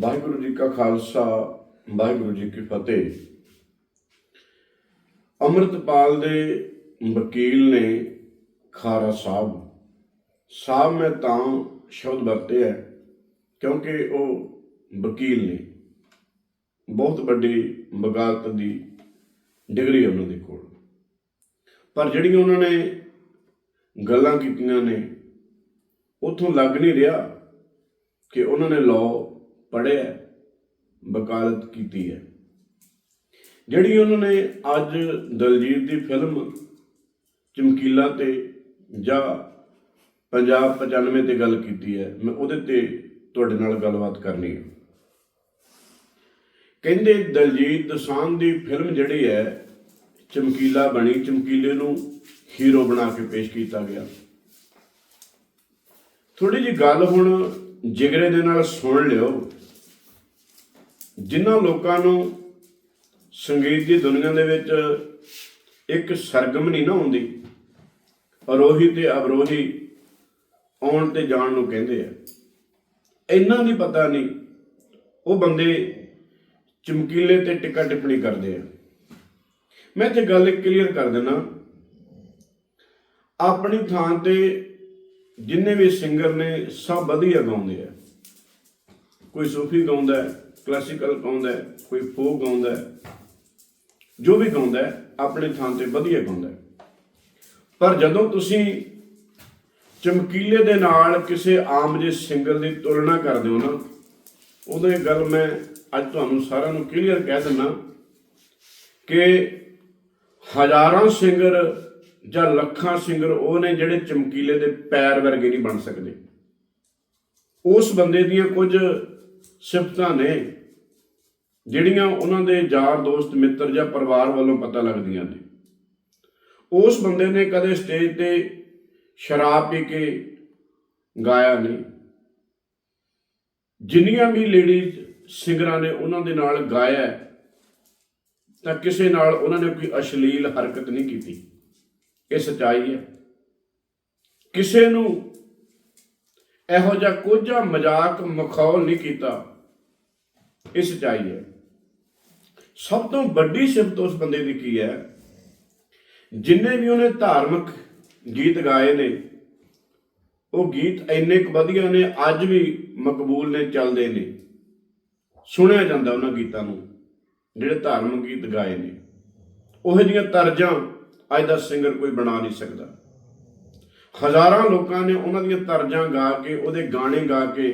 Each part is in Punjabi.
ਵਾਹਿਗੁਰੂ ਜੀ ਕਾ ਖਾਲਸਾ, ਵਾਹਿਗੁਰੂ ਜੀ ਕੀ ਫਤਿਹ। ਅੰਮ੍ਰਿਤਪਾਲ ਦੇ ਵਕੀਲ ਨੇ ਖਾਰਾ ਸਾਹਿਬ। ਸਾਹਿਬ, ਮੈਂ ਤਾਂ ਸ਼ਬਦ ਵਰਤੇ ਹੈ ਕਿਉਂਕਿ ਉਹ ਵਕੀਲ ਨੇ। ਬਹੁਤ ਵੱਡੀ ਵਕਾਲਤ ਦੀ ਡਿਗਰੀ ਉਹਨਾਂ ਦੇ ਕੋਲ। ਪਰ ਜਿਹੜੀਆਂ ਉਹਨਾਂ ਨੇ ਗੱਲਾਂ ਕੀਤੀਆਂ ਨੇ, ਉਥੋਂ ਲੱਗ ਨਹੀਂ ਰਿਹਾ ਕਿ ਉਹਨਾਂ ਨੇ ਲਾਅ ਪੜ੍ਹਿਆ ਹੈ, ਵਕਾਲਤ ਕੀਤੀ ਹੈ। ਜਿਹੜੀ ਉਹਨਾਂ ਨੇ ਅੱਜ ਦਲਜੀਤ ਦੀ ਫਿਲਮ ਚਮਕੀਲਾ ਤੇ ਜਾਂ ਪੰਜਾਬ 95 ਤੇ ਗੱਲ ਕੀਤੀ ਹੈ ਮੈਂ ਉਹਦੇ ਤੇ ਤੁਹਾਡੇ ਨਾਲ ਗੱਲਬਾਤ ਕਰਨੀ ਹੈ। ਕਹਿੰਦੇ ਦਲਜੀਤ ਦੋਸਾਂਝ ਦੀ ਫਿਲਮ ਜਿਹੜੀ ਹੈ ਚਮਕੀਲਾ ਬਣੀ ਚਮਕੀਲੇ ਨੂੰ ਹੀਰੋ ਬਣਾ ਕੇ ਪੇਸ਼ ਕੀਤਾ ਗਿਆ। ਥੋੜੀ ਜੀ ਗੱਲ ਹੁਣ ਜਿਗਰੇ ਦੇ ਨਾਲ ਸੁਣ ਲਿਓ। ਜਿਨ੍ਹਾਂ ਲੋਕਾਂ ਨੂੰ ਸੰਗੀਤ ਦੀ ਦੁਨੀਆ ਦੇ ਵਿੱਚ ਇੱਕ ਸਰਗਮ ਨਹੀਂ ਨਾ ਹੁੰਦੀ, ਅਰੋਹੀ ਤੇ ਅਵਰੋਹੀ ਆਉਣ ਤੇ ਜਾਣ ਨੂੰ ਕਹਿੰਦੇ ਆ। ਇਹਨਾਂ ਦੀ ਪਤਾ ਨਹੀਂ, ਉਹ ਬੰਦੇ ਚਮਕੀਲੇ ਤੇ ਟਿੱਕਾ ਟਿੱਪਣੀ ਕਰਦੇ ਆ। ਮੈਂ ਤੇ ਗੱਲ ਕਲੀਅਰ ਕਰ ਦਿੰਦਾ। ਆਪਣੀ ਥਾਂ ਤੇ ਜਿੰਨੇ ਵੀ ਸਿੰਗਰ ਨੇ, ਸਭ ਵਧੀਆ ਗਾਉਂਦੇ ਆ। ਕੋਈ ਸੂਫੀ ਗਾਉਂਦਾ ਹੈ ਕਲਾਸੀਕਲ ਗਾਉਂਦਾ ਹੈ, ਕੋਈ ਫੋਕ ਗਾਉਂਦਾ ਹੈ, ਜੋ ਵੀ ਗਾਉਂਦਾ ਹੈ, ਆਪਣੀ ਥਾਂ ਤੇ ਵਧੀਆ ਗਾਉਂਦਾ ਹੈ। ਪਰ ਜਦੋਂ ਤੁਸੀਂ ਚਮਕੀਲੇ ਦੇ ਨਾਲ ਕਿਸੇ ਆਮ ਜਿਹੇ ਸਿੰਗਰ ਦੀ ਤੁਲਨਾ ਕਰਦੇ ਹੋ ਨਾ ਉਦੋਂ ਇਹ ਗੱਲ ਮੈਂ ਅੱਜ ਤੁਹਾਨੂੰ ਸਾਰਿਆਂ ਨੂੰ ਕਲੀਅਰ ਕਹਿ ਦਿੰਦਾ ਕਿ ਹਜ਼ਾਰਾਂ ਸਿੰਗਰ ਜਾਂ ਲੱਖਾਂ ਸਿੰਗਰ ਉਹ ਨੇ ਜਿਹੜੇ ਚਮਕੀਲੇ ਦੇ ਪੈਰ ਵਰਗੇ ਨਹੀਂ ਬਣ ਸਕਦੇ। ਉਸ ਬੰਦੇ ਦੀਆਂ ਕੁਝ ਸਿਫਤਾਂ ਨੇ, ਜਿਹੜੀਆਂ ਉਹਨਾਂ ਦੇ ਯਾਰ ਦੋਸਤ, ਮਿੱਤਰ ਜਾਂ ਪਰਿਵਾਰ ਵੱਲੋਂ ਪਤਾ ਲੱਗਦੀਆਂ ਨੇ। ਉਸ ਬੰਦੇ ਨੇ ਕਦੇ ਸਟੇਜ ਤੇ ਸ਼ਰਾਬ ਪੀ ਕੇ ਗਾਇਆ ਨਹੀਂ। ਜਿੰਨੀਆਂ ਵੀ ਲੇਡੀਜ਼ ਸਿੰਗਰਾਂ ਨੇ ਉਹਨਾਂ ਦੇ ਨਾਲ ਗਾਇਆ ਤਾਂ ਕਿਸੇ ਨਾਲ ਉਹਨਾਂ ਨੇ ਕੋਈ ਅਸ਼ਲੀਲ ਹਰਕਤ ਨਹੀਂ ਕੀਤੀ। ਇਹ ਸਚਾਈ ਹੈ। ਕਿਸੇ ਨੂੰ ਇਹੋ ਜਿਹਾ ਕੋਝਾ ਮਜ਼ਾਕ ਮਖੌਲ ਨਹੀਂ ਕੀਤਾ। ਇਹ ਸਚਾਈ ਹੈ। ਸਭ ਤੋਂ ਵੱਡੀ ਸਿਫਤ ਉਸ ਬੰਦੇ ਦੀ ਕੀ ਹੈ? ਜਿੰਨੇ ਵੀ ਉਹਨੇ ਧਾਰਮਿਕ ਗੀਤ ਗਾਏ ਨੇ, ਉਹ ਗੀਤ ਇੰਨੇ ਕੁ ਵਧੀਆ ਨੇ, ਅੱਜ ਵੀ ਮਕਬੂਲ ਨੇ, ਚੱਲਦੇ ਨੇ। ਸੁਣਿਆ ਜਾਂਦਾ ਉਹਨਾਂ ਗੀਤਾਂ ਨੂੰ, ਜਿਹੜੇ ਧਾਰਮਿਕ ਗੀਤ ਗਾਏ ਨੇ। ਉਹੋ ਜਿਹੀਆਂ ਤਰਜਾਂ ਅੱਜ ਦਾ ਸਿੰਗਰ ਕੋਈ ਬਣਾ ਨਹੀਂ ਸਕਦਾ। ਹਜ਼ਾਰਾਂ ਲੋਕਾਂ ਨੇ ਉਹਨਾਂ ਦੀਆਂ ਤਰਜਾਂ ਗਾ ਕੇ, ਉਹਦੇ ਗਾਣੇ ਗਾ ਕੇ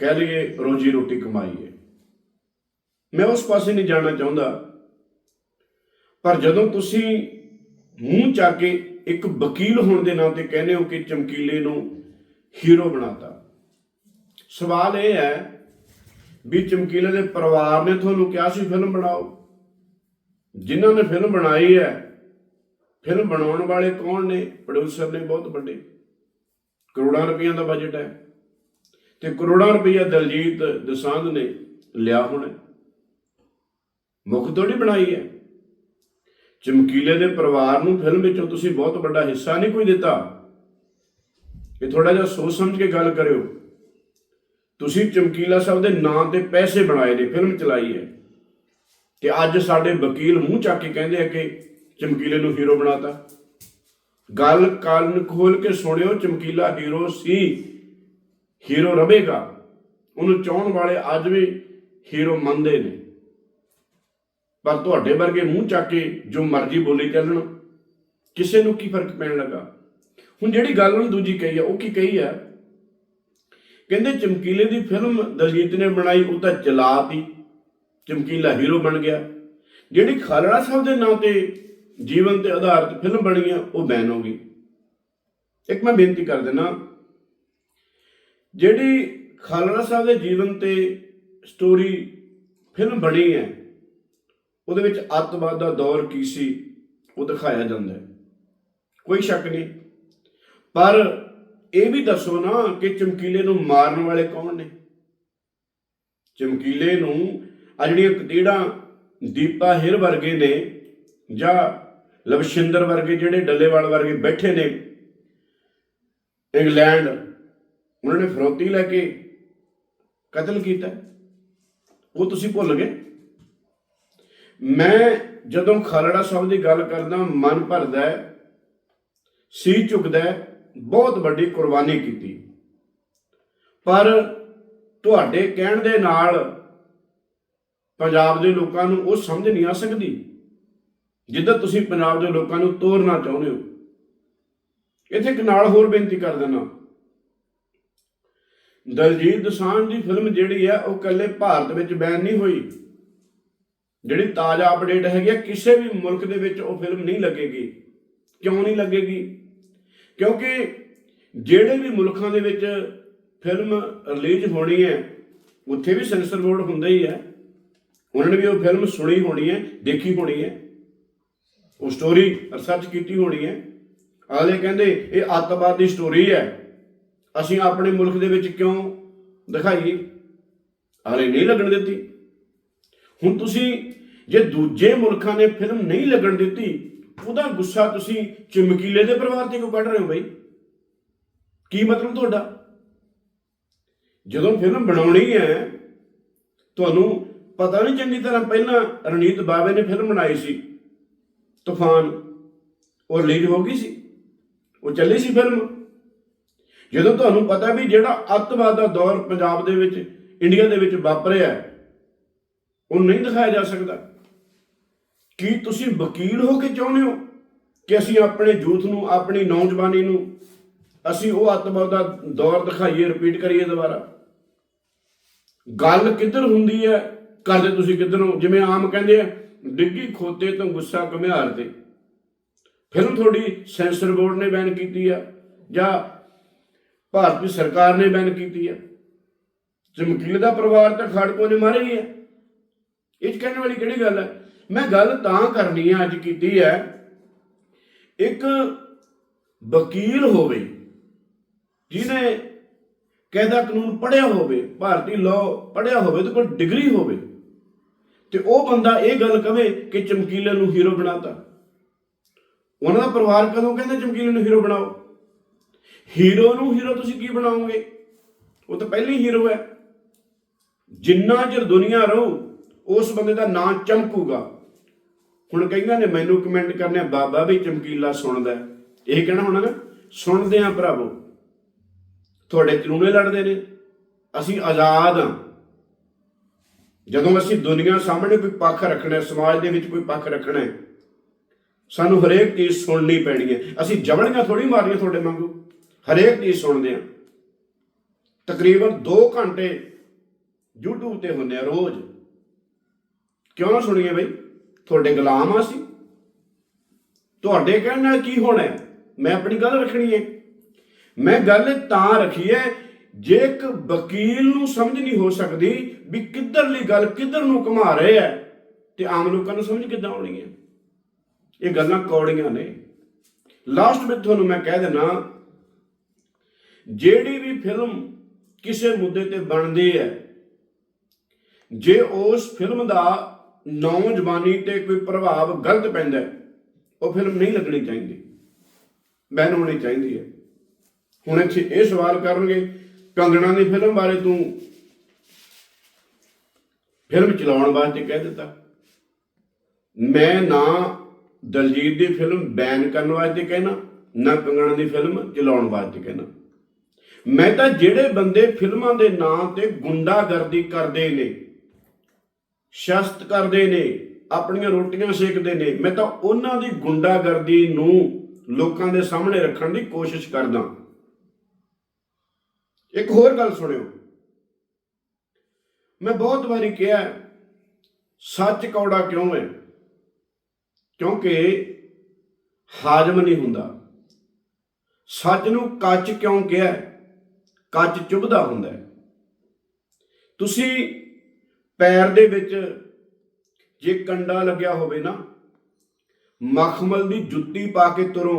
ਕਹਿ ਲਈਏ ਰੋਜੀ ਰੋਟੀ ਕਮਾਈ ਹੈ। ਮੈਂ ਉਸ ਪਾਸੇ ਨਹੀਂ ਜਾਣਾ ਚਾਹੁੰਦਾ, ਪਰ ਜਦੋਂ ਤੁਸੀਂ ਮੂੰਹ ਚਾ ਕੇ ਇੱਕ ਵਕੀਲ ਹੋਣ ਦੇ ਨਾਂ ਤੇ ਕਹਿੰਦੇ ਹੋ ਕਿ ਚਮਕੀਲੇ ਨੂੰ ਹੀਰੋ ਬਣਾਤਾ, ਸਵਾਲ ਇਹ ਹੈ ਵੀ ਚਮਕੀਲੇ ਦੇ ਪਰਿਵਾਰ ਨੇ ਤੁਹਾਨੂੰ ਕਿਹਾ ਸੀ ਫਿਲਮ ਬਣਾਓ? ਜਿਨ੍ਹਾਂ ਨੇ ਫਿਲਮ ਬਣਾਈ ਹੈ, ਫਿਲਮ ਬਣਾਉਣ ਵਾਲੇ ਕੌਣ ਨੇ? ਪ੍ਰੋਡਿਊਸਰ ਨੇ ਬਹੁਤ ਵੱਡੇ। ਕਰੋੜਾਂ ਰੁਪਈਆ ਦਾ ਬਜਟ ਹੈ। ਤੇ ਕਰੋੜਾਂ ਰੁਪਈਆ ਦਲਜੀਤ ਦਸਾਂਧ ਨੇ ਲਿਆ ਹੋਣਾ। ਮੁੱਖ ਥੋੜੀ ਬਣਾਈ ਹੈ। ਚਮਕੀਲੇ ਦੇ ਪਰਿਵਾਰ ਨੂੰ ਫਿਲਮ ਵਿੱਚੋਂ ਤੁਸੀਂ ਬਹੁਤ ਵੱਡਾ ਹਿੱਸਾ ਨਹੀਂ ਕੋਈ ਦਿੱਤਾ। ਇਹ ਥੋੜਾ ਜਿਹਾ ਸੋਚ ਸਮਝ ਕੇ ਗੱਲ ਕਰਿਓ। ਤੁਸੀਂ ਚਮਕੀਲਾ ਸਾਹਿਬ ਦੇ ਨਾਂ ਤੇ ਪੈਸੇ ਬਣਾਏ ਨੇ, ਫਿਲਮ ਚਲਾਈ ਹੈ। ਤੇ ਅੱਜ ਸਾਡੇ ਵਕੀਲ ਮੂੰਹ ਚੱਕ ਕੇ ਕਹਿੰਦੇ ਆ ਕਿ ਚਮਕੀਲੇ ਨੂੰ ਹੀਰੋ ਬਣਾਤਾ। ਗੱਲ ਕੰਨ ਖੋਲ ਕੇ ਸੁਣਿਓ, ਚਮਕੀਲਾ ਹੀਰੋ ਸੀ। ਹੀਰੋ ਰਹੇਗਾ। ਉਹਨੂੰ ਚਾਹਣ ਵਾਲੇ ਅੱਜ ਵੀ ਹੀਰੋ ਮੰਨਦੇ ਨੇ। ਪਰ ਤੁਹਾਡੇ ਵਰਗੇ ਮੂੰਹ ਚੱਕ ਕੇ ਜੋ ਮਰਜ਼ੀ ਬੋਲੀ ਚੱਲਣ ਕਿਸੇ ਨੂੰ ਕੀ ਫ਼ਰਕ ਪੈਣ ਲੱਗਾ? ਹੁਣ ਜਿਹੜੀ ਗੱਲ ਉਹਨੇ ਦੂਜੀ ਕਹੀ ਆ, ਉਹ ਕੀ ਕਹੀ ਆ? ਕਹਿੰਦੇ ਚਮਕੀਲੇ ਦੀ ਫਿਲਮ ਦਲਜੀਤ ਨੇ ਬਣਾਈ, ਉਹ ਤਾਂ ਚਲਾਤੀ ਚਮਕੀਲਾ ਹੀਰੋ ਬਣ ਗਿਆ। ਜਿਹੜੀ ਖਾਲੜਾ ਸਾਹਿਬ ਦੇ ਨਾਂ ਤੇ ਜੀਵਨ ਤੇ ਆਧਾਰਿਤ ਫਿਲਮ ਬਣੀ ਆ ਉਹ ਬੈਨ ਹੋ ਗਈ। ਇੱਕ ਮੈਂ ਬੇਨਤੀ ਕਰ ਦਿੰਦਾ, ਜਿਹੜੀ ਖਾਲੜਾ ਸਾਹਿਬ ਦੇ ਜੀਵਨ ਤੇ ਸਟੋਰੀ ਫਿਲਮ ਬਣੀ ਹੈ, ਉਹਦੇ ਵਿੱਚ ਅੱਤਵਾਦ ਦਾ ਦੌਰ ਕੀ ਸੀ, ਉਹ ਦਿਖਾਇਆ ਜਾਂਦਾ ਹੈ। ਕੋਈ ਸ਼ੱਕ ਨਹੀਂ। ਪਰ ਇਹ ਵੀ ਦੱਸੋ ਨਾ ਕਿ ਚਮਕੀਲੇ ਨੂੰ ਮਾਰਨ ਵਾਲੇ ਕੌਣ ਨੇ? ਚਮਕੀਲੇ ਨੂੰ ਆ ਜਿਹੜੀਆਂ ਕਤੀੜਾਂ ਦੀਪਾ ਹਿਰ ਵਰਗੇ ਨੇ ਜਾਂ ਲਵਸ਼ਿੰਦਰ ਵਰਗੇ ਜਿਹੜੇ ਡੱਲੇਵਾਲ ਵਰਗੇ ਬੈਠੇ ਨੇ ਇੰਗਲੈਂਡ, ਉਹਨਾਂ ਨੇ ਫਰੋਤੀ ਲੈ ਕੇ ਕਤਲ ਕੀਤਾ। ਉਹ ਤੁਸੀਂ ਭੁੱਲ ਗਏ। ਮੈਂ ਜਦੋਂ ਖਾਲੜਾ ਸਾਹਿਬ ਦੀ ਗੱਲ ਕਰਦਾ, ਮਨ ਭਰਦਾ ਹੈ ਸੀ ਝੁਕਦਾ ਬਹੁਤ ਵੱਡੀ ਕੁਰਬਾਨੀ ਕੀਤੀ। ਪਰ ਤੁਹਾਡੇ ਕਹਿਣ ਦੇ ਨਾਲ ਪੰਜਾਬ ਦੇ ਲੋਕਾਂ ਨੂੰ ਉਹ ਸਮਝ ਨਹੀਂ ਆ ਸਕਦੀ, ਜਿੱਦਾਂ ਤੁਸੀਂ ਪੰਜਾਬ ਦੇ ਲੋਕਾਂ ਨੂੰ ਤੋਰਨਾ ਚਾਹੁੰਦੇ ਹੋ। ਇੱਥੇ ਇੱਕ ਨਾਲ ਹੋਰ ਬੇਨਤੀ ਕਰ ਦਿੰਦਾ ਦਲਜੀਤ ਦੋਸਾਂਝ ਦੀ ਫਿਲਮ ਜਿਹੜੀ ਹੈ, ਉਹ ਕੱਲੇ ਭਾਰਤ ਵਿੱਚ ਬੈਨ ਨਹੀਂ ਹੋਈ। ਜਿਹੜੀ ਤਾਜ਼ਾ ਅਪਡੇਟ ਹੈਗੀ ਹੈ, ਕਿਸੇ ਵੀ ਮੁਲਕ ਦੇ ਵਿੱਚ ਉਹ ਫਿਲਮ ਨਹੀਂ ਲੱਗੇਗੀ। ਕਿਉਂ ਨਹੀਂ ਲੱਗੇਗੀ? ਕਿਉਂਕਿ ਜਿਹੜੇ ਵੀ ਮੁਲਕਾਂ ਦੇ ਵਿੱਚ ਫਿਲਮ ਰਿਲੀਜ਼ ਹੋਣੀ ਹੈ, ਉੱਥੇ ਵੀ ਸੈਂਸਰ ਬੋਰਡ ਹੁੰਦਾ ਹੀ ਹੈ। ਉਹਨਾਂ ਨੇ ਵੀ ਉਹ ਫਿਲਮ ਸੁਣੀ ਹੋਣੀ ਹੈ, ਦੇਖੀ ਹੋਣੀ ਹੈ। ਉਹ ਸਟੋਰੀ ਰਿਸਰਚ ਕੀਤੀ ਹੋਣੀ ਹੈ। ਅਗਲੇ ਕਹਿੰਦੇ, ਇਹ ਅੱਤਵਾਦ ਦੀ ਸਟੋਰੀ ਹੈ। ਅਸੀਂ ਆਪਣੇ ਮੁਲਕ ਦੇ ਵਿੱਚ ਕਿਉਂ ਦਿਖਾਈਏ? ਆਲੇ ਨਹੀਂ ਲੱਗਣ ਦਿੱਤੀ। ਹੁਣ ਤੁਸੀਂ ਜੇ ਦੂਜੇ ਮੁਲਕਾਂ ਨੇ ਫਿਲਮ ਨਹੀਂ ਲੱਗਣ ਦਿੱਤੀ, ਉਹਦਾ ਗੁੱਸਾ ਤੁਸੀਂ ਚਮਕੀਲੇ ਦੇ ਪਰਿਵਾਰ ਤੇ ਕਿਉਂ ਕੱਢ ਰਹੇ ਹੋ ਬਈ? ਕੀ ਮਤਲਬ ਤੁਹਾਡਾ? ਜਦੋਂ ਫਿਲਮ ਬਣਾਉਣੀ ਹੈ, ਤੁਹਾਨੂੰ ਪਤਾ ਨਹੀਂ ਚੰਗੀ ਤਰ੍ਹਾਂ ਪਹਿਲਾਂ ਰਣਜੀਤ ਬਾਵੇ ਨੇ ਫਿਲਮ ਬਣਾਈ ਸੀ, ਤੂਫਾਨ, ਉਹ ਰਿਲੀਜ਼ ਹੋ ਗਈ ਸੀ, ਉਹ ਚੱਲੀ ਸੀ ਫਿਲਮ। ਜਦੋਂ ਤੁਹਾਨੂੰ ਪਤਾ ਵੀ ਜਿਹੜਾ ਅੱਤਵਾਦ ਦਾ ਦੌਰ ਪੰਜਾਬ ਦੇ ਵਿੱਚ, ਇੰਡੀਆ ਦੇ ਵਿੱਚ ਵਾਪਰਿਆ, ਉਹ ਨਹੀਂ ਦਿਖਾਇਆ ਜਾ ਸਕਦਾ। ਕੀ ਤੁਸੀਂ ਵਕੀਲ ਹੋ ਕੇ ਚਾਹੁੰਦੇ ਹੋ ਕਿ ਅਸੀਂ ਆਪਣੇ ਯੂਥ ਨੂੰ, ਆਪਣੀ ਨੌਜਵਾਨੀ ਨੂੰ, ਅਸੀਂ ਉਹ ਅੱਤਵਾਦ ਦਾ ਦੌਰ ਦਿਖਾਈਏ ਰਿਪੀਟ ਕਰੀਏ ਦੁਬਾਰਾ? ਗੱਲ ਕਿੱਧਰ ਹੁੰਦੀ ਹੈ? ਕਰਦੇ ਤੁਸੀਂ ਕਿੱਧਰੋਂ ਜਿਵੇਂ ਆਮ ਕਹਿੰਦੇ ਆ, ਡਿੱਗੀ ਖੋਤੇ ਤੋਂ ਗੁੱਸਾ ਘੁਮਿਆਰ ਤੇ। ਫਿਲਮ ਤੁਹਾਡੀ ਸੈਂਸਰ ਬੋਰਡ ਨੇ ਬੈਨ ਕੀਤੀ ਆ, ਜਾਂ ਭਾਰਤੀ ਸਰਕਾਰ ਨੇ ਬੈਨ ਕੀਤੀ ਆ। ਚਮਕੀਲੇ ਦਾ ਪਰਿਵਾਰ ਤਾਂ ਖਾੜਕੋ ਨੇ ਮਾਰੇ ਹੀ ਹੈ ਇਹ 'ਚ ਕਹਿਣ ਵਾਲੀ ਕਿਹੜੀ ਗੱਲ ਹੈ ਮੈਂ ਗੱਲ ਤਾਂ ਕਰਨੀ ਆ, ਅੱਜ ਕੀਤੀ ਹੈ ਇੱਕ ਵਕੀਲ ਹੋਵੇ, ਜਿਹਨੇ ਕਾਇਦਾ ਕਾਨੂੰਨ ਪੜ੍ਹਿਆ ਹੋਵੇ, ਭਾਰਤੀ ਲਾਅ ਪੜ੍ਹਿਆ ਹੋਵੇ ਤੇ ਕੋਈ ਡਿਗਰੀ ਹੋਵੇ ਤੇ ਉਹ ਬੰਦਾ ਇਹ ਗੱਲ ਕਵੇ ਕਿ ਚਮਕੀਲੇ ਨੂੰ ਹੀਰੋ ਬਣਾਤਾ। ਉਹਨਾਂ ਦਾ ਪਰਿਵਾਰ ਕਦੋਂ ਕਹਿੰਦਾ ਚਮਕੀਲੇ ਨੂੰ ਹੀਰੋ ਬਣਾਓ? ਹੀਰੋ ਨੂੰ ਹੀਰੋ ਤੁਸੀਂ ਕੀ ਬਣਾਓਗੇ? ਉਹ ਤਾਂ ਪਹਿਲੀ ਹੀਰੋ ਹੈ। ਜਿੰਨਾ ਚਿਰ ਦੁਨੀਆ ਰਹੂ, ਉਸ ਬੰਦੇ ਦਾ ਨਾਂ ਚਮਕੂਗਾ। ਹੁਣ ਕਈਆਂ ਨੇ ਮੈਨੂੰ ਕਮੈਂਟ ਕਰਨੇ ਬਾਬਾ ਵੀ ਚਮਕੀਲਾ ਸੁਣਦਾ ਹੈ। ਇਹ ਕਹਿਣਾ ਹੋਣਾ ਨਾ, ਸੁਣਦੇ ਆ ਭਰਾਵੋ। ਤੁਹਾਡੇ ਚਰੂਨੇ ਲੜਦੇ ਨੇ। ਅਸੀਂ ਆਜ਼ਾਦ ਹਾਂ। ਜਦੋਂ ਅਸੀਂ ਦੁਨੀਆ ਸਾਹਮਣੇ ਕੋਈ ਪੱਖ ਰੱਖਣਾ ਸਮਾਜ ਦੇ ਵਿੱਚ ਕੋਈ ਪੱਖ ਰੱਖਣਾ ਹੈ, ਸਾਨੂੰ ਹਰੇਕ ਚੀਜ਼ ਸੁਣਨੀ ਪੈਣੀ ਹੈ। ਅਸੀਂ ਜਬੜੀਆਂ ਥੋੜੀ ਮਾਰੀਆਂ ਤੁਹਾਡੇ ਵਾਂਗੂ। ਹਰੇਕ ਚੀਜ਼ ਸੁਣਦੇ ਆ ਤਕਰੀਬਨ 2 ਘੰਟੇ YouTube ਤੇ ਹੁੰਦੇ ਆ ਰੋਜ਼। ਕਿਉਂ ਨਾ ਸੁਣੀਏ ਬਈ? ਤੁਹਾਡੇ ਗੁਲਾਮ ਆ ਅਸੀਂ। ਤੁਹਾਡੇ ਕਹਿਣ ਨਾਲ ਕੀ ਹੋਣਾ ਮੈਂ ਆਪਣੀ ਗੱਲ ਰੱਖਣੀ ਹੈ। ਮੈਂ ਗੱਲ ਤਾਂ ਰੱਖੀ ਹੈ ਜੇ ਇੱਕ ਵਕੀਲ ਨੂੰ ਸਮਝ ਨਹੀਂ ਹੋ ਸਕਦੀ ਵੀ ਕਿੱਧਰਲੀ ਗੱਲ ਕਿੱਧਰ ਨੂੰ ਘੁਮਾ ਰਹੇ ਹੈ ਤੇ ਆਮ ਲੋਕਾਂ ਨੂੰ ਸਮਝ ਕਿੱਦਾਂ ਆਉਣੀ ਹੈ ਇਹ ਗੱਲਾਂ ਕੌੜੀਆਂ ਨੇ। ਲਾਸਟ ਵਿੱਚ ਤੁਹਾਨੂੰ ਮੈਂ ਕਹਿ ਦੇਣਾ ਜਿਹੜੀ ਵੀ ਫਿਲਮ ਕਿਸੇ ਮੁੱਦੇ ਤੇ ਬਣਦੀ ਹੈ, ਜੇ ਉਸ ਫਿਲਮ ਦਾ ਨੌਜਵਾਨੀ ਤੇ ਕੋਈ ਪ੍ਰਭਾਵ ਗਲਤ ਪੈਂਦਾ ਉਹ ਫਿਲਮ ਨਹੀਂ ਲੱਗਣੀ ਚਾਹੀਦੀ। ਬੈਨ ਹੋਣੀ ਚਾਹੀਦੀ ਹੈ। ਹੁਣ ਇੱਥੇ ਇਹ ਸਵਾਲ ਕਰਨਗੇ ਕੰਗਣਾ ਦੀ ਫਿਲਮ ਬਾਰੇ ਤੂੰ ਫਿਲਮ ਚਲਾਉਣ ਵਾਸਤੇ ਕਹਿ ਦਿੱਤਾ। ਮੈਂ ਨਾ ਦਲਜੀਤ ਦੀ ਫਿਲਮ ਬੈਨ ਕਰਨ ਵਾਸਤੇ ਕਹਿਣਾ, ਨਾ ਕੰਗਣਾ ਦੀ ਫਿਲਮ ਚਲਾਉਣ ਵਾਸਤੇ ਕਹਿਣਾ। ਮੈਂ ਤਾਂ ਜਿਹੜੇ ਬੰਦੇ ਫਿਲਮਾਂ ਦੇ ਨਾਂ ਤੇ ਗੁੰਡਾਗਰਦੀ ਕਰਦੇ ਨੇ, ਸ਼ਸਤ ਕਰਦੇ ਨੇ, ਆਪਣੀਆਂ ਰੋਟੀਆਂ ਸੇਕਦੇ ਨੇ, ਮੈਂ ਤਾਂ ਉਹਨਾਂ ਦੀ ਗੁੰਡਾਗਰਦੀ ਨੂੰ ਲੋਕਾਂ ਦੇ ਸਾਹਮਣੇ ਰੱਖਣ ਦੀ ਕੋਸ਼ਿਸ਼ ਕਰਦਾ। ਇੱਕ ਹੋਰ ਗੱਲ ਸੁਣਿਓ। ਮੈਂ ਬਹੁਤ ਵਾਰੀ ਕਿਹਾ, ਸੱਚ ਕੌੜਾ ਕਿਉਂ ਹੈ ਕਿਉਂਕਿ ਹਾਜ਼ਮ ਨਹੀਂ ਹੁੰਦਾ। ਸੱਚ ਨੂੰ ਕੱਚ ਕਿਉਂ ਕਿਹਾ? ਕੱਚ ਚੁਭਦਾ ਹੁੰਦਾ ਤੁਸੀਂ ਪੈਰ ਦੇ ਵਿੱਚ ਜੇ ਕੰਡਾ ਲੱਗਿਆ ਹੋਵੇ ਨਾ, ਮਖਮਲ ਦੀ ਜੁੱਤੀ ਪਾ ਕੇ ਤੁਰੋ,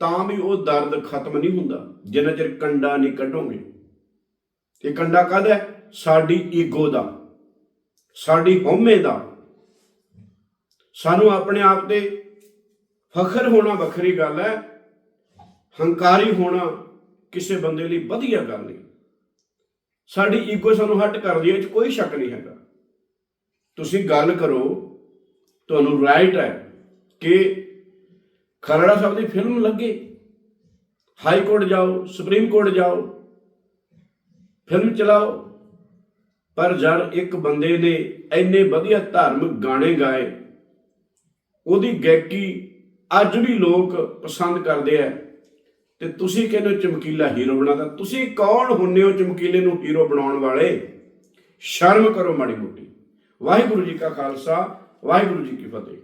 ਤਾਂ ਵੀ ਉਹ ਦਰਦ ਖਤਮ ਨਹੀਂ ਹੁੰਦਾ, ਜਿੰਨਾ ਚਿਰ ਕੰਡਾ ਨਹੀਂ ਕੱਢੋਗੇ। ਇਹ ਕੰਡਾ ਕਾਹਦਾ ਹੈ? ਸਾਡੀ ਈਗੋ ਦਾ। ਸਾਡੀ ਹਉਮੈ ਦਾ। ਸਾਨੂੰ ਆਪਣੇ ਆਪ ਤੇ ਫਖਰ ਹੋਣਾ ਵੱਖਰੀ ਗੱਲ ਹੈ। ਹੰਕਾਰੀ ਹੋਣਾ ਕਿਸੇ ਬੰਦੇ ਲਈ ਵਧੀਆ ਗੱਲ ਨਹੀਂ। ਸਾਡੀ ਈਗੋ ਸਾਨੂੰ ਹਟ ਕਰਦੀ ਹੈ 'ਚ ਕੋਈ ਸ਼ੱਕ ਨਹੀਂ ਹੈਗਾ। ਤੁਸੀਂ ਗੱਲ ਕਰੋ, ਤੁਹਾਨੂੰ ਰਾਈਟ ਹੈ ਕਿ ਖਰੜਾ ਸਾਹਿਬ ਦੀ ਫਿਲਮ ਲੱਗੇ। ਹਾਈ ਕੋਰਟ ਜਾਓ ਸੁਪਰੀਮ ਕੋਰਟ ਜਾਓ ਫਿਲਮ ਚਲਾਓ, ਪਰ ਜਦ ਇੱਕ ਬੰਦੇ ਨੇ ਇੰਨੇ ਵਧੀਆ ਧਾਰਮਿਕ ਗਾਣੇ ਗਾਏ, ਉਹਦੀ ਗਾਇਕੀ ਅੱਜ ਵੀ ਲੋਕ ਪਸੰਦ ਕਰਦੇ ਆ। ਤੇ ਤੁਸੀਂ ਕਹਿੰਦੇ ਹੋ ਚਮਕੀਲਾ ਹੀਰੋ ਬਣਾਦਾ ਤੁਸੀਂ ਕੌਣ ਹੁੰਨੇ ਹੋ ਚਮਕੀਲੇ ਨੂੰ ਹੀਰੋ ਬਣਾਉਣ ਵਾਲੇ? ਸ਼ਰਮ ਕਰੋ ਮਾੜੀ ਮੋਟੀ। ਵਾਹਿਗੁਰੂ ਜੀ ਕਾ ਖਾਲਸਾ, ਵਾਹਿਗੁਰੂ ਜੀ ਕੀ ਫਤਿਹ।